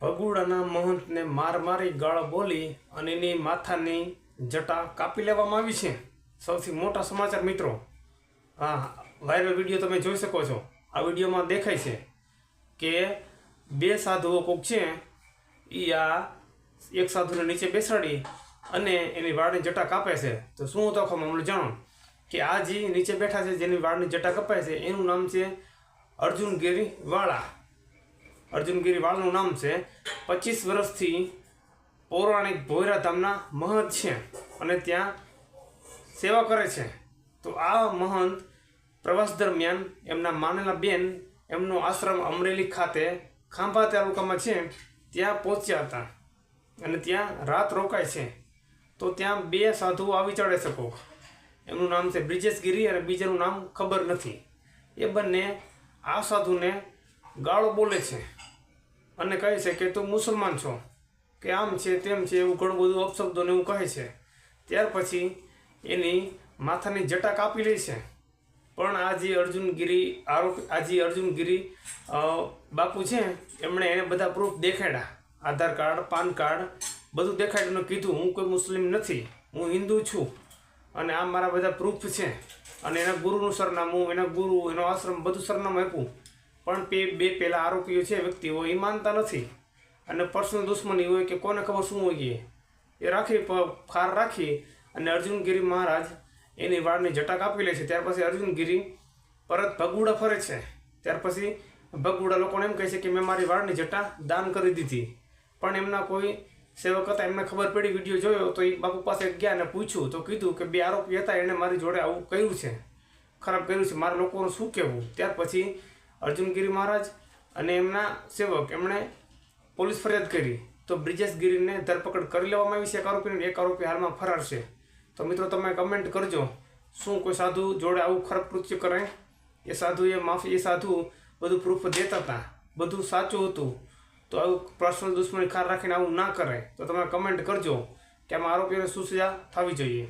ભગુડાના મહંતને માર મારી ગાળ બોલી અને એની માથાની જટા કાપી લેવામાં આવી છે. સૌથી મોટા સમાચાર મિત્રો હા વાયરલ વીડિયો તમે જોઈ શકો છો. આ વિડીયોમાં દેખાય છે કે બે સાધુઓ કોક છે એ આ એક સાધુને નીચે બેસાડી અને એની વાળની જટા કાપે છે. તો શું હતો આખો મામલો જાણો? કે આ જે નીચે બેઠા છે, જેની વાળની જટા કપાય છે, એનું નામ છે અર્જુનગીરી વાળા અર્જુનગીરી વાળનું નામ છે. પચીસ વર્ષથી પૌરાણિક ભોયરા ધામના મહંત છે અને ત્યાં સેવા કરે છે. તો આ મહંત પ્રવાસ દરમિયાન એમના માનેલા બેન એમનો આશ્રમ અમરેલી ખાતે ખાંભા તાલુકામાં છે. ત્યાં પહોંચ્યા હતા અને ત્યાં રાત રોકાય છે. તો ત્યાં બે સાધુઓ આવી ચડે શકો એમનું નામ છે બ્રિજેશ ગીરી અને બીજાનું નામ ખબર નથી. એ બંને આ સાધુને ગાળો બોલે છે. અને કહે છે કે, તું મુસલમાન છો. કે, આમ છે, તેમ છે, એવું ઘણું બધું અપશબ્દોને એવું કહે છે. ત્યાર પછી એની માથાની જટા કાપી લે છે. પણ આ જે અર્જુનગીરી આરોપ, આ જે અર્જુનગીરી બાપુ છે, એમણે એને બધા પ્રૂફ દેખાડ્યા. આધાર કાર્ડ, પાન કાર્ડ, બધું દેખાડીને કીધું, હું કોઈ મુસ્લિમ નથી, હું હિન્દુ છું. અને આ મારા બધા પ્રૂફ છે. અને એના ગુરુનું સરનામું, એના ગુરુ, એનો આશ્રમ, બધું સરનામું આપ્યું. પણ બે બે પેલા આરોપીઓ છે, વ્યક્તિઓ એ માનતા નથી. અને પર્સનલ દુશ્મની હોય કે કોને ખબર શું હોય એ. રાખી ફાર રાખી અને અર્જુનગીરી મહારાજ એની વાળની જટા કાપી લે છે. ત્યાર પછી અર્જુનગીરી પરત ભગુડા ફરે છે. ત્યાર પછી ભગુડા લોકોને એમ કહે છે કે, મેં મારી વાળની જટા દાન કરી દીધી. પણ એમના કોઈ સેવક હતા, એમને ખબર પડી, વીડિયો જોયો તો એ બાપુ પાસે ગયા અને પૂછ્યું તો કીધું કે, બે આરોપી હતા એણે મારી જોડે આવું કર્યું છે. ખરાબ કર્યું છે. મારા લોકોનું શું કહેવું? ત્યાર પછી અર્જુનગીરી મહારાજ અને એમના સેવક, એમણે પોલીસ ફરિયાદ કરી. તો બ્રિજેશ ગીરીને ધરપકડ કરી લેવામાં આવી છે એક આરોપીને એક આરોપી હાલમાં ફરાર છે. તો મિત્રો, તમે કમેન્ટ કરજો, શું કોઈ સાધુ જોડે આવું ખરાબ કૃત્ય કરે? એ સાધુ એ માફી, એ સાધુ બધું પ્રૂફ દેતા હતા. બધું સાચું હતું. તો આવું પર્સનલ દુશ્મની ખાર રાખીને આવું ના કરે તો તમે કમેન્ટ કરજો કે આમાં આરોપીઓને શું સજા થવી જોઈએ.